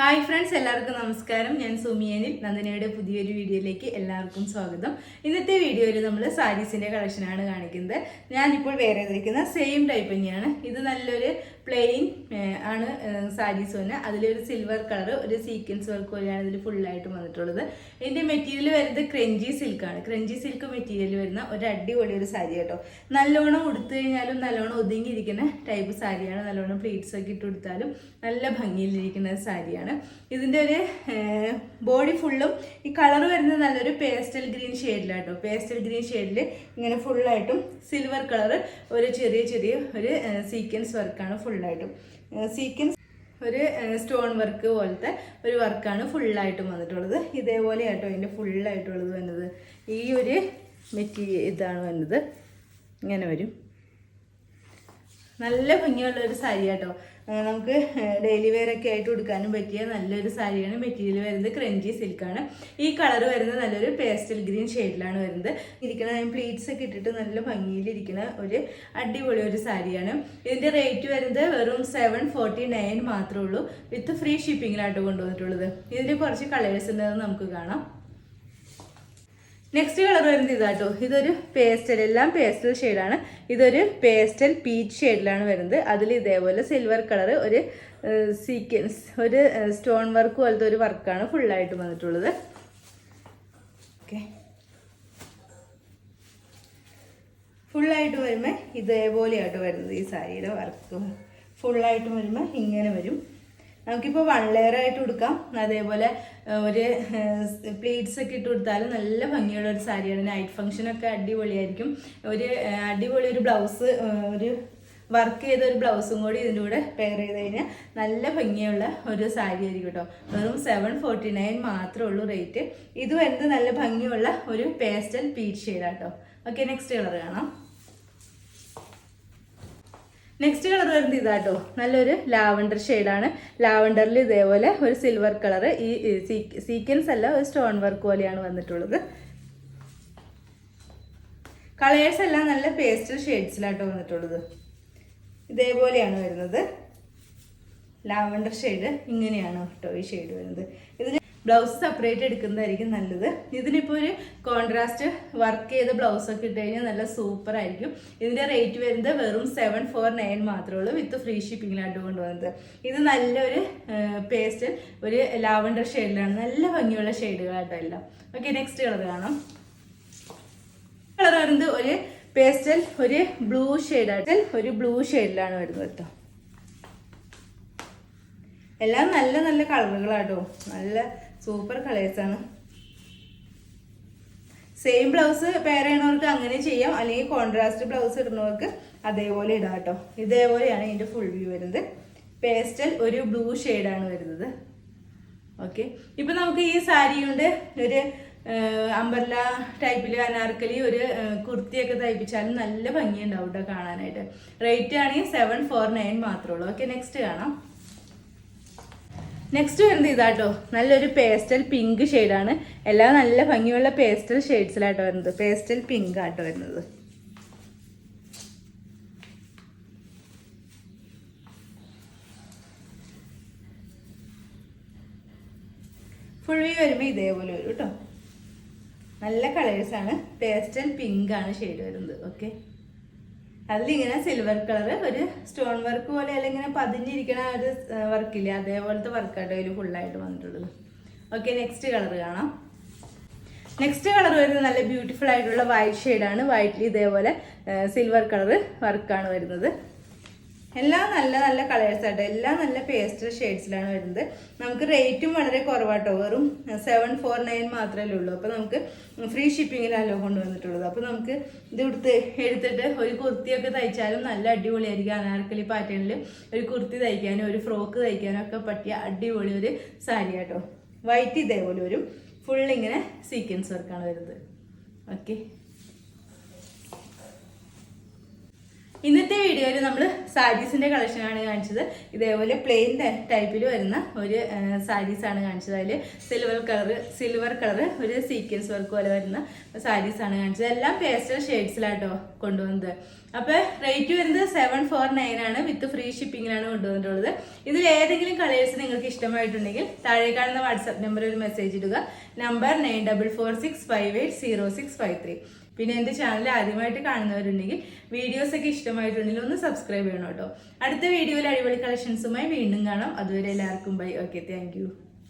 Hi friends എല്ലാവർക്കും നമസ്കാരം. ഞാൻ സുമിയനിൽ നന്ദനയുടെ പുതിയൊരു വീഡിയോയിലേക്ക് എല്ലാവർക്കും സ്വാഗതം. ഇന്നത്തെ വീഡിയോയിൽ നമ്മൾ സാരീസിന്റെ കളക്ഷനാണ് കാണിക്കുന്നത്. ഞാനിപ്പോൾ വേറെ ചെയ്തിരിക്കുന്ന സെയിം ടൈപ്പ് തന്നെയാണ്. ഇത് നല്ലൊരു പ്ലെയിൻ ആണ് സാരീസ് തന്നെ. അതിലൊരു സിൽവർ കളർ ഒരു സീക്വൻസ് വർക്ക് പോലെയാണ് ഇതിൽ ഫുള്ളായിട്ട് വന്നിട്ടുള്ളത്. ഇതിന്റെ മെറ്റീരിയൽ വരുന്നത് ക്രഞ്ചി സിൽക്കാണ് ക്രഞ്ചി സിൽക്ക് മെറ്റീരിയൽ വരുന്ന ഒരു അടിപൊളി ഒരു സാരി കേട്ടോ നല്ലോണം ഉടുത്തു കഴിഞ്ഞാലും നല്ലോണം ഒതുങ്ങിയിരിക്കുന്ന ടൈപ്പ് സാരിയാണ്. നല്ലോണം പ്ലീറ്റ്സ് ഒക്കെ ഇട്ട് കൊടുത്താലും നല്ല ഭംഗിയിലിരിക്കുന്ന സാരിയാണ്. ഇതിന്റെ ഒരു ബോഡി ഫുള്ളും ഈ കളർ വരുന്നത് നല്ലൊരു പേസ്റ്റൽ ഗ്രീൻ ഷെയ്ഡിലാട്ടോ പേസ്റ്റൽ ഗ്രീൻ ഷെയ്ഡിൽ ഇങ്ങനെ ഫുള്ളായിട്ടും സിൽവർ കളർ ഒരു ചെറിയ ചെറിയ ഒരു സീക്വൻസ് വർക്കാണ് ഫുള്ളായിട്ടും സീക്വൻസ് ഒരു സ്റ്റോൺ വർക്ക് പോലത്തെ ഒരു വർക്കാണ് ഫുള്ളായിട്ടും വന്നിട്ടുള്ളത്. ഇതേപോലെ ആട്ടോ അതിന്റെ ഫുള്ളായിട്ടുള്ളത് വന്നത്. ഈ ഒരു മെറ്റീരിയൽ ഇതാണ് വന്നത്. ഇങ്ങനെ വരും. നല്ല ഭംഗിയുള്ള ഒരു സാരി കേട്ടോ നമുക്ക് ഡെയിലി വെയർ ഒക്കെ ആയിട്ട് കൊടുക്കാനും പറ്റിയ നല്ലൊരു സാരിയാണ് മെറ്റീരിയൽ വരുന്നത് ക്രഞ്ചി സിൽക്കാണ്. ഈ കളർ വരുന്നത് നല്ലൊരു പേസ്റ്റൽ ഗ്രീൻ ഷെയ്ഡിലാണ് വരുന്നത്. ഇരിക്കുന്ന പ്ലീറ്റ്സ് ഒക്കെ ഇട്ടിട്ട് നല്ല ഭംഗിയിലിരിക്കുന്ന ഒരു അടിപൊളി ഒരു സാരിയാണ്. ഇതിന്റെ റേറ്റ് വരുന്നത് വെറും സെവൻ ഫോർട്ടി നയൻ മാത്രമേ ഉള്ളൂ. വിത്ത് ഫ്രീ ഷിപ്പിങ്ങിലായിട്ട് കൊണ്ടുവന്നിട്ടുള്ളത്. ഇതിന്റെ കുറച്ച് കളേഴ്സ് ഉണ്ടെന്ന് നമുക്ക് കാണാം. നെക്സ്റ്റ് കളർ വരുന്നത് ഇതാട്ടോ. ഇതൊരു പേസ്റ്റൽ എല്ലാം പേസ്റ്റൽ ഷെയ്ഡാണ് ഇതൊരു പേസ്റ്റൽ പീച്ച് ഷെയ്ഡിലാണ് വരുന്നത്. അതിൽ ഇതേപോലെ സിൽവർ കളർ ഒരു സീക്വൻസ് ഒരു സ്റ്റോൺ വർക്ക് പോലത്തെ ഒരു വർക്കാണ് ഫുള്ളായിട്ട് വന്നിട്ടുള്ളത്. ഓക്കെ ഫുള്ളായിട്ട് വരുമ്പോൾ ഇതേപോലെയായിട്ട് വരുന്നത് ഈ സാരിയുടെ വർക്ക് ഫുള്ളായിട്ട് വരുമ്പോൾ ഇങ്ങനെ വരും. നമുക്കിപ്പോൾ വൺ ലെയർ ആയിട്ട് കൊടുക്കാം അതേപോലെ ഒരു പ്ലേറ്റ്സ് ഒക്കെ ഇട്ട് കൊടുത്താൽ നല്ല ഭംഗിയുള്ള ഒരു സാരിയാണ്. നൈറ്റ് ഫംഗ്ഷനൊക്കെ അടിപൊളിയായിരിക്കും. ഒരു അടിപൊളി ഒരു ബ്ലൗസ് ഒരു വർക്ക് ചെയ്ത ഒരു ബ്ലൗസും കൂടി ഇതിന്റെ കൂടെ പെയർ ചെയ്ത് കഴിഞ്ഞാൽ നല്ല ഭംഗിയുള്ള ഒരു സാരി ആയിരിക്കും കേട്ടോ വെറും സെവൻ ഫോർട്ടി നയൻ മാത്രമേ ഉള്ളൂ റേറ്റ് ഇത് വരുന്നത് നല്ല ഭംഗിയുള്ള ഒരു പേസ്റ്റൽ പീച്ച് ഷെയ്ഡാട്ടോ ഓക്കെ നെക്സ്റ്റ് കളർ കാണാം. നെക്സ്റ്റ് കളർ വരുന്നത് ഇതാട്ടോ. നല്ലൊരു ലാവണ്ടർ ഷെയ്ഡാണ് ലാവണ്ടറിൽ ഇതേപോലെ ഒരു സിൽവർ കളർ ഈ സീക്വൻസ് അല്ല ഒരു സ്റ്റോൺ വർക്ക് പോലെയാണ് വന്നിട്ടുള്ളത്. കളേഴ്സ് എല്ലാം നല്ല പേസ്റ്റൽ ഷെയ്ഡ്സിലാട്ടോ വന്നിട്ടുള്ളത്. ഇതേപോലെയാണ് വരുന്നത്. ലാവണ്ടർ ഷെയ്ഡ് ഇങ്ങനെയാണ് കേട്ടോ ഈ ഷെയ്ഡ് വരുന്നത്. ഇതിന് ബ്ലൗസ് സെപ്പറേറ്റ് എടുക്കുന്നതായിരിക്കും നല്ലത്. ഇതിനിപ്പോൾ ഒരു കോൺട്രാസ്റ്റ് വർക്ക് ചെയ്ത ബ്ലൗസ് ഒക്കെ ഇട്ട് കഴിഞ്ഞാൽ നല്ല സൂപ്പർ ആയിരിക്കും. ഇതിന്റെ റേറ്റ് വരുന്നത് വെറും സെവൻ ഫോർ നയൻ മാത്രമേ ഉള്ളൂ വിത്ത് ഫ്രീ ഷിപ്പിങ്ങിലായിട്ട് കൊണ്ടുവന്നത്. ഇത് നല്ലൊരു പേസ്റ്റ് ഒരു ലാവണ്ടർ ഷെയ്ഡിലാണ് നല്ല ഭംഗിയുള്ള ഷെയ്ഡുകളായിട്ടല്ല ഓക്കെ നെക്സ്റ്റ് കളർ കാണാം. കളർ വരുന്നത് ഒരു പേസ്റ്റൽ ഒരു ബ്ലൂ ഷെയ്ഡായിട്ട് ഒരു ബ്ലൂ ഷെയ്ഡിലാണ് വരുന്നത് കേട്ടോ. എല്ലാം നല്ല നല്ല കളറുകളാട്ടോ നല്ല സൂപ്പർ കളേഴ്സാണ് സെയിം ബ്ലൗസ് പേരയണവർക്ക് അങ്ങനെ ചെയ്യാം. അല്ലെങ്കിൽ കോൺട്രാസ്റ്റ് ബ്ലൗസ് ഇടുന്നവർക്ക് അതേപോലെ ഇടാം കേട്ടോ. ഇതേപോലെയാണ് ഇതിന്റെ ഫുൾ വ്യൂ വരുന്നത്. പേസ്റ്റൽ ഒരു ബ്ലൂ ഷെയ്ഡാണ് വരുന്നത്. ഓക്കെ ഇപ്പം നമുക്ക് ഈ സാരി കൊണ്ട് ഒരു അമ്പർല ടൈപ്പിൽ അനാർക്കലി ഒരു കുർത്തിയൊക്കെ തയ്പ്പിച്ചാലും നല്ല ഭംഗിയുണ്ടാവും കേട്ടോ കാണാനായിട്ട്. റേറ്റ് ആണെങ്കിൽ സെവൻ ഫോർ നയൻ മാത്രമേ ഉള്ളൂ. ഓക്കെ നെക്സ്റ്റ് കാണാം. നെക്സ്റ്റ് വരുന്നത് ഇതാട്ടോ? നല്ലൊരു പേസ്റ്റൽ പിങ്ക് ഷെയ്ഡാണ് എല്ലാം നല്ല ഭംഗിയുള്ള പേസ്റ്റൽ ഷെയ്ഡ്സിലാട്ടോ വരുന്നത്. പേസ്റ്റൽ പിങ്ക് ആട്ടോ വരുന്നത്. ഫുൾ വ്യൂ വരുമ്പോൾ ഇതേപോലെ വരും കേട്ടോ നല്ല കളേഴ്സാണ് പേസ്റ്റൽ പിങ്ക് ആണ് ഷെയ്ഡ് വരുന്നത്. ഓക്കെ അതിലിങ്ങനെ സിൽവർ കളർ ഒരു സ്റ്റോൺ വർക്ക് പോലെ അല്ലെങ്കിൽ പതിഞ്ഞിരിക്കണ ഒരു വർക്കില്ലേ അതേപോലത്തെ വർക്കാട്ടോ അതിൽ ഫുള്ളായിട്ട് വന്നിട്ടുള്ളത്. ഓക്കെ നെക്സ്റ്റ് കളർ കാണാം. നെക്സ്റ്റ് കളർ വരുന്നത് നല്ല ബ്യൂട്ടിഫുൾ ആയിട്ടുള്ള വൈറ്റ് ഷെയ്ഡാണ് വൈറ്റിൽ ഇതേപോലെ സിൽവർ കളർ വർക്കാണ് വരുന്നത്. എല്ലാം നല്ല നല്ല കളേഴ്സ് ആട്ടോ. എല്ലാം നല്ല പേസ്റ്റൽ ഷെയ്ഡ്സിലാണ് വരുന്നത്. നമുക്ക് റേറ്റും വളരെ കുറവാട്ടോ. വെറും സെവൻ ഫോർ നയൻ മാത്രമേ ഉള്ളൂ. അപ്പോൾ നമുക്ക് ഫ്രീ ഷിപ്പിങ്ങിലല്ലോ കൊണ്ടുവന്നിട്ടുള്ളത്. അപ്പോൾ നമുക്ക് ഇത് എടുത്ത് എടുത്തിട്ട് ഒരു കുർത്തിയൊക്കെ തയ്ച്ചാലും നല്ല അടിപൊളിയായിരിക്കും. അനാർക്കലി പാറ്റേണിൽ ഒരു കുർത്തി തയ്ക്കാനും ഒരു ഫ്രോക്ക് തയ്ക്കാനും ഒക്കെ പറ്റിയ അടിപൊളി ഒരു സാരി കേട്ടോ വൈറ്റ് ഇതേപോലെ വരും. ഫുൾ ഇങ്ങനെ സീക്വൻസ് വർക്കാണ് വരുന്നത്. ഓക്കെ ഇന്നത്തെ വീഡിയോയിൽ നമ്മൾ സാരീസിന്റെ കളക്ഷനാണ് കാണിച്ചത്. ഇതേപോലെ പ്ലെയിൻ ടൈപ്പിൽ വരുന്ന ഒരു സാരീസ് ആണ് കാണിച്ചത്. അതിൽ സിൽവർ കളർ സിൽവർ കളർ ഒരു സീക്വൻസ് വർക്ക് പോലെ വരുന്ന സാരീസ് ആണ് കാണിച്ചത്. എല്ലാം പേസ്റ്റൽ ഷെയ്ഡ്സിലാട്ടോ കൊണ്ടുവന്നത്. അപ്പോൾ റേറ്റ് വരുന്നത് സെവൻ ഫോർ നയൻ ആണ്. വിത്ത് ഫ്രീ ഷിപ്പിങ്ങിലാണ് കൊണ്ടുവന്നിട്ടുള്ളത്. ഇതിൽ ഏതെങ്കിലും കളേഴ്സ് നിങ്ങൾക്ക് ഇഷ്ടമായിട്ടുണ്ടെങ്കിൽ താഴെ കാണുന്ന വാട്സാപ്പ് നമ്പറിൽ ഒരു മെസ്സേജ് ഇടുക. Number nine double four six five eight zero six five three പിന്നെ എന്റെ ചാനൽ ആദ്യമായിട്ട് കാണുന്നവരുണ്ടെങ്കിൽ വീഡിയോസ് ഒക്കെ ഇഷ്ടമായിട്ടുണ്ടെങ്കിൽ ഒന്ന് സബ്സ്ക്രൈബ് ചെയ്യണം കേട്ടോ. അടുത്ത വീഡിയോയിൽ അടിപൊളി കളക്ഷൻസുമായി വീണ്ടും കാണാം. അതുവരെ എല്ലാവർക്കും ബൈ ഓക്കെ താങ്ക്